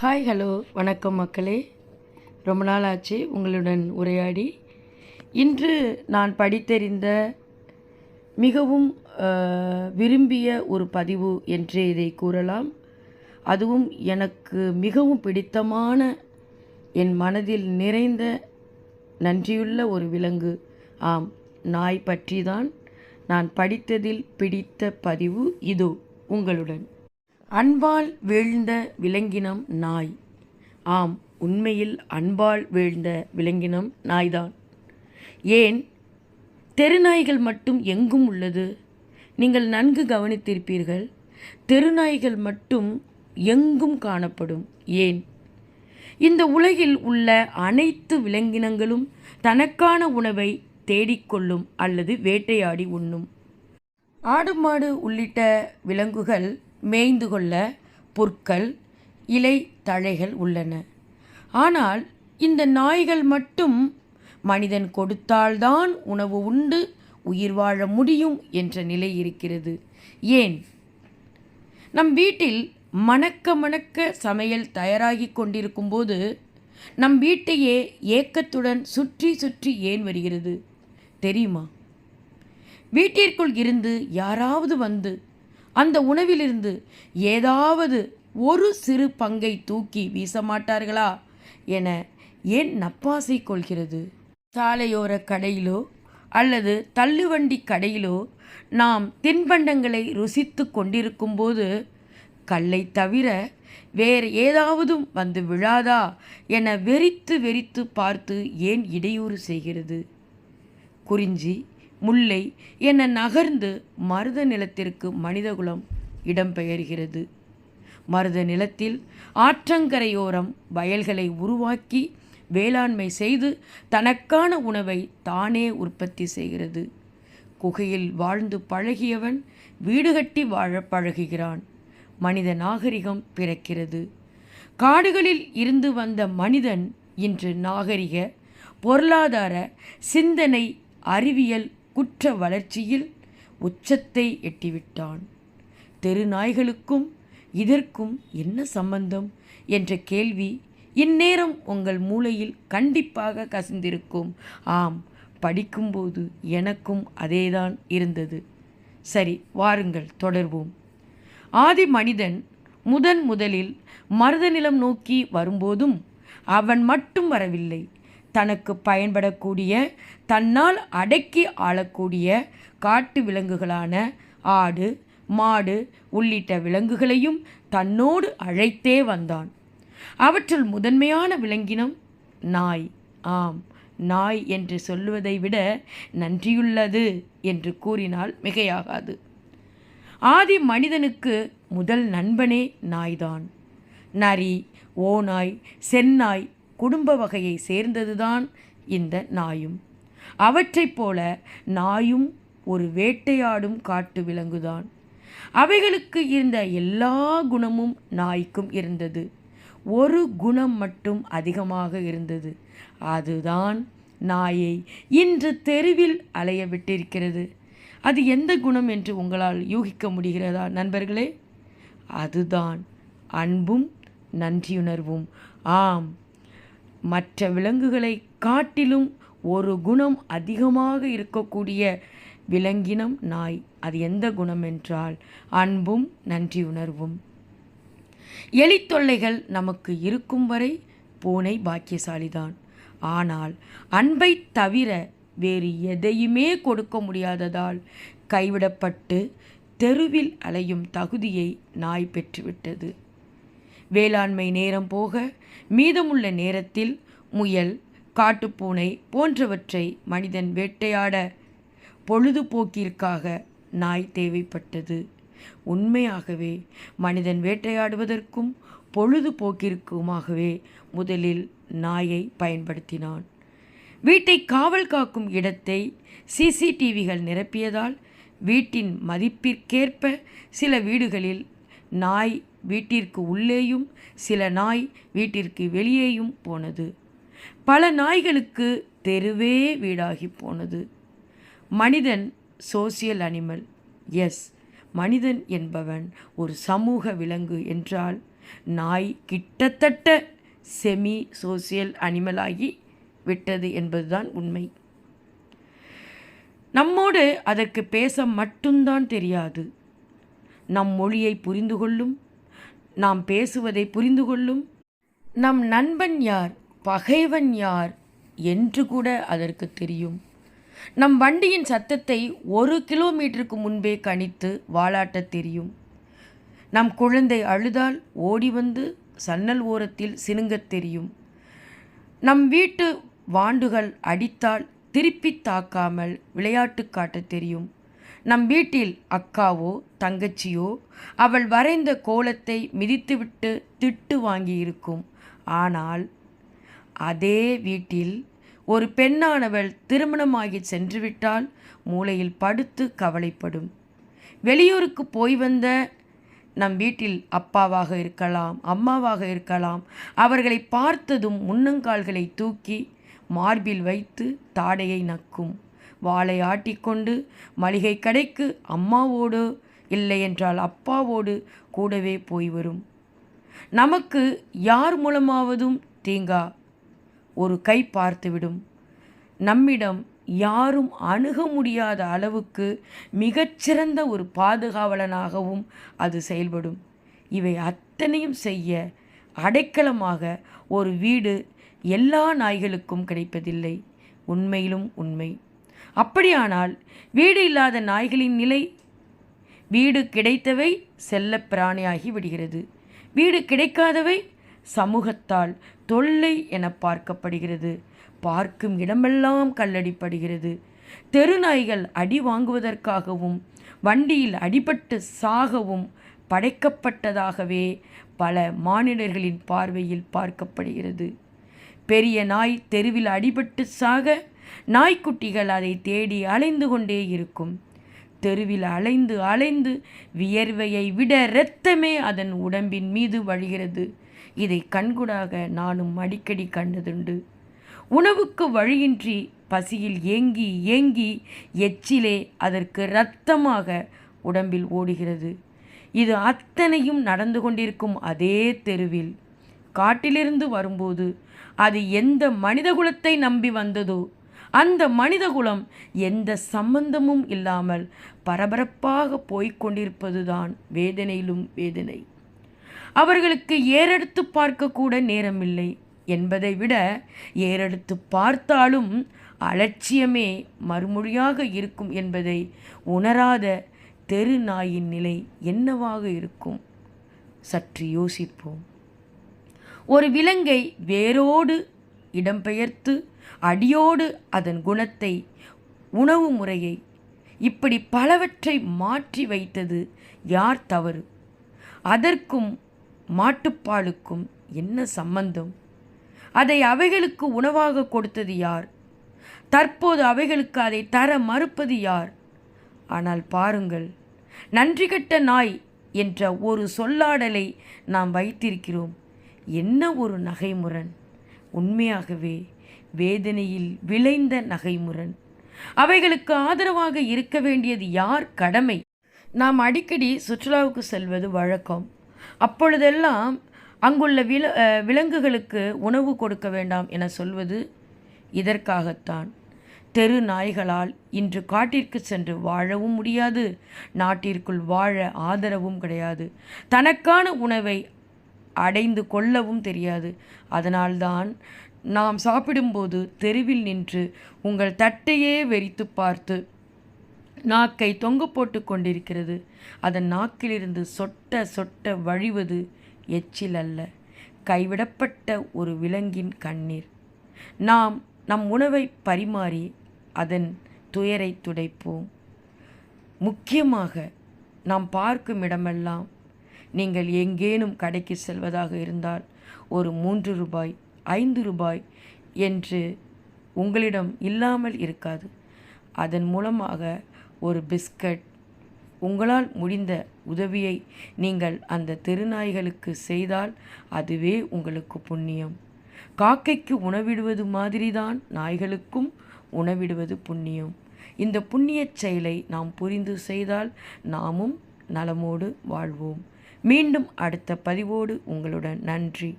Hi hello வணக்கம் மக்களே. ரொம்ப நாள் ஆச்சு உங்களுடன் உரையாடி. இன்று நான் படித்தறிந்த மிகவும் விரும்பிய ஒரு பதிவு என்றே இதை கூறலாம். அதுவும் எனக்கு மிகவும் பிடித்தமான என் மனதில் நிறைந்த நன்றியுள்ள ஒரு விலங்கு. ஆம் நாய் பற்றி தான் நான் படித்ததில் பிடித்த பதிவு இதோ உங்களுடன். அன்பால் வீழ்ந்த விலங்கினம் நாய். ஆம் உண்மையில் அன்பால் வீழ்ந்த விலங்கினம் நாய்தான். ஏன்? தெருநாய்கள் மட்டும் எங்கும் உள்ளது? நீங்கள் நன்கு கவனித்திருப்பீர்கள் தெருநாய்கள் மட்டும் எங்கும் காணப்படும். ஏன்? இந்த உலகில் உள்ள அனைத்து விலங்கினங்களும் தனக்கான உணவை தேடிக்கொள்ளும் அல்லது வேட்டையாடி உண்ணும். ஆடு மாடு உள்ளிட்ட விலங்குகள் மேய்ந்து கொள்ள புற்கள் இலை தழைகள் உள்ளன. ஆனால் இந்த நாய்கள் மட்டும் மனிதன் கொடுத்தால்தான் உணவு உண்டு உயிர் வாழ முடியும் என்ற நிலை இருக்கிறது. ஏன்? நம் வீட்டில் மணக்க மணக்க சமையல் தயாராகி கொண்டிருக்கும் போது நம் வீட்டையே ஏக்கத்துடன் சுற்றி சுற்றி ஏன் வருகிறது? தெரியுமா? வீட்டிற்குள் இருந்து யாராவது வந்து அந்த உணவிலிருந்து ஏதாவது ஒரு சிறு பங்கை தூக்கி வீச மாட்டார்களா என ஏன் நப்பாசை கொள்கிறது? சாலையோர கடையிலோ அல்லது தள்ளுவண்டி கடையிலோ நாம் தின்பண்டங்களை ருசித்து கொண்டிருக்கும்போது கல்லை தவிர வேறு ஏதாவதும் வந்து விழாதா என வெறித்து வெறித்து பார்த்து ஏன் இடையூறு செய்கிறது? குறிஞ்சி முல்லை என நகர்ந்து மருத நிலத்திற்கு மனிதகுலம் இடம்பெயர்கிறது. மருத நிலத்தில் ஆற்றங்கரையோரம் வயல்களை உருவாக்கி வேளாண்மை செய்து தனக்கான உணவை தானே உற்பத்தி செய்கிறது. குகையில் வாழ்ந்து பழகியவன் வீடு கட்டி வாழ பழகுகிறான். மனித நாகரிகம் பிறக்கிறது. காடுகளில் இருந்து வந்த மனிதன் இன்று நாகரிக பொருளாதார சிந்தனை அறிவியல் குற்ற வளர்ச்சியில் உச்சத்தை எட்டிவிட்டான். தெரு நாய்களுக்கும் இதற்கும் என்ன சம்பந்தம்? என்ற கேள்வி இந்நேரம் உங்கள் மூளையில் கண்டிப்பாக கசிந்திருக்கும். ஆம் படிக்கும்போது எனக்கும் அதேதான் இருந்தது. சரி வாருங்கள் தொடர்வோம். ஆதி மனிதன் முதன் முதலில் மருத நிலம் நோக்கி வரும்போதும் அவன் மட்டும் வரவில்லை. தனக்கு பயன்படக்கூடிய தன்னால் அடக்கி ஆளக்கூடிய காட்டு விலங்குகளான ஆடு மாடு உள்ளிட்ட விலங்குகளையும் தன்னோடு அழைத்தே வந்தான். அவற்றில் முதன்மையான விலங்கினம் நாய். ஆம் நாய் என்று சொல்லுவதை விட நன்றியுள்ளது என்று கூறினால் மிகையாகாது. ஆதி மனிதனுக்கு முதல் நண்பனே நாய்தான். நரி ஓநாய் செந்நாய் குடும்ப வகையை சேர்ந்ததுதான் இந்த நாயும். அவற்றைப் போல நாயும் ஒரு வேட்டையாடும் காட்டு விலங்குதான். அவைகளுக்கு இருந்த எல்லா குணமும் நாய்க்கும் இருந்தது. ஒரு குணம் மட்டும் அதிகமாக இருந்தது. அதுதான் நாயை இன்று தெருவில் அலைய விட்டிருக்கிறது. அது எந்த குணம் என்று உங்களால் யூகிக்க முடிகிறதா நண்பர்களே? அதுதான் அன்பும் நன்றியுணர்வும். ஆம் மற்ற விலங்குகளை காட்டிலும் ஒரு குணம் அதிகமாக இருக்கக்கூடிய விலங்கினம் நாய். அது எந்த குணம் என்றால் அன்பும் நன்றியுணர்வும் எலி தொல்லைகள் நமக்கு இருக்கும் வரை பூனை பாக்கியசாலிதான். ஆனால் அன்பை தவிர வேறு எதையுமே கொடுக்க முடியாததால் கைவிடப்பட்டு தெருவில் அலையும் தகுதியை நாய் பெற்றுவிட்டது. வேளாண்மை நேரம் போக மீதமுள்ள நேரத்தில் முயல் காட்டுப்பூனை போன்றவற்றை மனிதன் வேட்டையாட பொழுதுபோக்கிற்காக நாய் தேவைப்பட்டது. உண்மையாகவே மனிதன் வேட்டையாடுவதற்கும் பொழுதுபோக்கிற்குமாகவே முதலில் நாயை பயன்படுத்தினான். வீட்டை காவல் காக்கும் இடத்தை சிசிடிவிகள் நிரப்பியதால் வீட்டின் மதிப்பிற்கேற்ப சில வீடுகளில் நாய் வீட்டிற்கு உள்ளேயும் சில நாய் வீட்டிற்கு வெளியேயும் போனது. பல நாய்களுக்கு தெருவே வீடாகி போனது. மனிதன் சோசியல் அனிமல் எஸ் மனிதன் என்பவன் ஒரு சமூக விலங்கு என்றால் நாய் கிட்டத்தட்ட செமி சோசியல் அனிமலாகி விட்டது என்பதுதான் உண்மை. நம்மோடு அதற்கு பேச மட்டும்தான் தெரியாது. நம் மொழியை புரிந்து கொள்ளும் நாம் பேசுவதை புரிந்து கொள்ளும். நம் நண்பன் யார் பகைவன் யார் என்று கூட அதற்கு தெரியும். நம் வண்டியின் சத்தத்தை ஒரு கிலோமீட்டருக்கு முன்பே கணித்து வாளாட்ட தெரியும். நம் குழந்தை அழுதால் ஓடி வந்து சன்னல் ஓரத்தில் சினுங்கத் தெரியும். நம் வீட்டு வாண்டுகள் அடித்தால் திருப்பி தாக்காமல் விளையாட்டு காட்டத் தெரியும். நம் வீட்டில் அக்காவோ தங்கச்சியோ அவள் வரைந்த கோலத்தை மிதித்துவிட்டு திட்டு வாங்கியிருக்கும். ஆனால் அதே வீட்டில் ஒரு பெண்ணானவள் திருமணமாகி சென்றுவிட்டால் மூளையில் படுத்து கவலைப்படும். வெளியூருக்கு போய் வந்த நம் வீட்டில் அப்பாவாக இருக்கலாம் அம்மாவாக இருக்கலாம் அவர்களை பார்த்ததும் முன்னங்கால்களை தூக்கி மார்பில் வைத்து தாடையை நக்கும். வாளை ஆட்டிக்கொண்டு மளிகை கடைக்கு அம்மாவோடு இல்லை என்றால் அப்பாவோடு கூடவே போய் வரும். நமக்கு யார் மூலமாவதும் தீங்கா? ஒரு கை பார்த்துவிடும் நம்மிடம் யாரும் அணுக முடியாத அளவுக்கு மிகச்சிறந்த ஒரு பாதுகாவலனாகவும் அது செயல்படும். இவை அத்தனையும் செய்ய அடைக்கலமாக ஒரு வீடு எல்லா நாய்களுக்கும் கிடைப்பதில்லை. உண்மையிலும் உண்மை. அப்படியானால் வீடு இல்லாத நாய்களின் நிலை? வீடு கிடைத்தவை செல்ல பிராணியாகி விடுகிறது. வீடு கிடைக்காதவை சமூகத்தால் தொல்லை என பார்க்கப்படுகிறது. பார்க்கும் இடமெல்லாம் கல்லடிப்படுகிறது. தெருநாய்கள் அடி வாங்குவதற்காகவும் வண்டியில் அடிபட்டு சாகவும் படைக்கப்பட்டதாகவே பல மானிடர்களின் பார்வையில் பார்க்கப்படுகிறது. பெரிய நாய் தெருவில் அடிபட்டு சாக நாய்க்குட்டிகள் அதை தேடி அலைந்து கொண்டே இருக்கும். தெருவில் அலைந்து அலைந்து வியர்வையை விட இரத்தமே அதன் உடம்பின் மீது வழிகிறது. இதை கண்கூடாக நானும் அடிக்கடி கண்டதுண்டு. உணவுக்கு வழியின்றி பசியில் ஏங்கி ஏங்கி எச்சிலே அதற்கு இரத்தமாக உடம்பில் ஓடுகிறது. இது அத்தனையும் நடந்து கொண்டிருக்கும் அதே தெருவில். காட்டிலிருந்து வரும்போது அது எந்த மனிதகுலத்தை நம்பி வந்ததோ அந்த மனிதகுலம் எந்த சம்பந்தமும் இல்லாமல் பரபரப்பாக போய்கொண்டிருப்பதுதான் வேதனையிலும் வேதனை. அவர்களுக்கு ஏறெடுத்து பார்க்கக்கூட நேரமில்லை என்பதை விட ஏறெடுத்து பார்த்தாலும் அலட்சியமே மறுமொழியாக இருக்கும் என்பதை உணராத தெரு நாயின் நிலை என்னவாக இருக்கும்? சற்று யோசிப்போம். ஒரு விலங்கை வேரோடு இடம்பெயர்த்து அடியோடு அதன் குணத்தை உணவு முறையை இப்படி பலவற்றை மாற்றி வைத்தது யார் தவறு? அதற்கும் மாட்டுப்பாலுக்கும் என்ன சம்பந்தம்? அதை அவைகளுக்கு உணவாக கொடுத்தது யார்? தற்போது அவைகளுக்கு அதை தர மறுப்பது யார்? ஆனால் பாருங்கள் நன்றி கட்ட நாய் என்ற ஒரு சொல்லாடலை நாம் வைத்திருக்கிறோம். என்ன ஒரு நகைமுரண்? உண்மையாகவே வேதனையில் விளைந்த நகைமுரண். அவைகளுக்கு ஆதரவாக இருக்க வேண்டியது யார்? கடமை. நாம் அடிக்கடி சுற்றுலாவுக்கு செல்வது வழக்கம். அப்பொழுதெல்லாம் அங்குள்ள வில விலங்குகளுக்கு உணவு கொடுக்க வேண்டாம் என சொல்வது இதற்காகத்தான். தெரு நாய்களால் இன்று காட்டிற்கு சென்று வாழவும் முடியாது. நாட்டிற்குள் வாழ ஆதரவும் கிடையாது. தனக்கான உணவை அடைந்து கொள்ளவும் தெரியாது. அதனால்தான் நாம் சாப்பிடும்போது தெருவில் நின்று உங்கள் தட்டையே வெறித்து பார்த்து நாக்கை தொங்க போட்டு கொண்டிருக்கிறது. அதன் நாக்கிலிருந்து சொட்ட சொட்ட வழிவது எச்சில் அல்ல. கைவிடப்பட்ட ஒரு விலங்கின் கண்ணீர். நாம் நம் உணவை பரிமாறி அதன் துயரை துடைப்போம். முக்கியமாக நாம் பார்க்கும் இடமெல்லாம் நீங்கள் எங்கேனும் கடைக்கு செல்வதாக இருந்தால் ஒரு மூன்று ரூபாய் ஐந்து ரூபாய் என்று உங்களிடம் இல்லாமல் இருக்காது. அதன் மூலமாக ஒரு பிஸ்கட் உங்களால் முடிந்த உதவியை நீங்கள் அந்த தெருநாய்களுக்கு செய்தால் அதுவே உங்களுக்கு புண்ணியம். காக்கைக்கு உணவிடுவது மாதிரிதான் நாய்களுக்கும் உணவிடுவது புண்ணியம். இந்த புண்ணியச் செயலை நாம் புரிந்து செய்தால் நாமும் நலமோடு வாழ்வோம். மீண்டும் அடுத்த பதிவோடு உங்களுடன் நன்றி.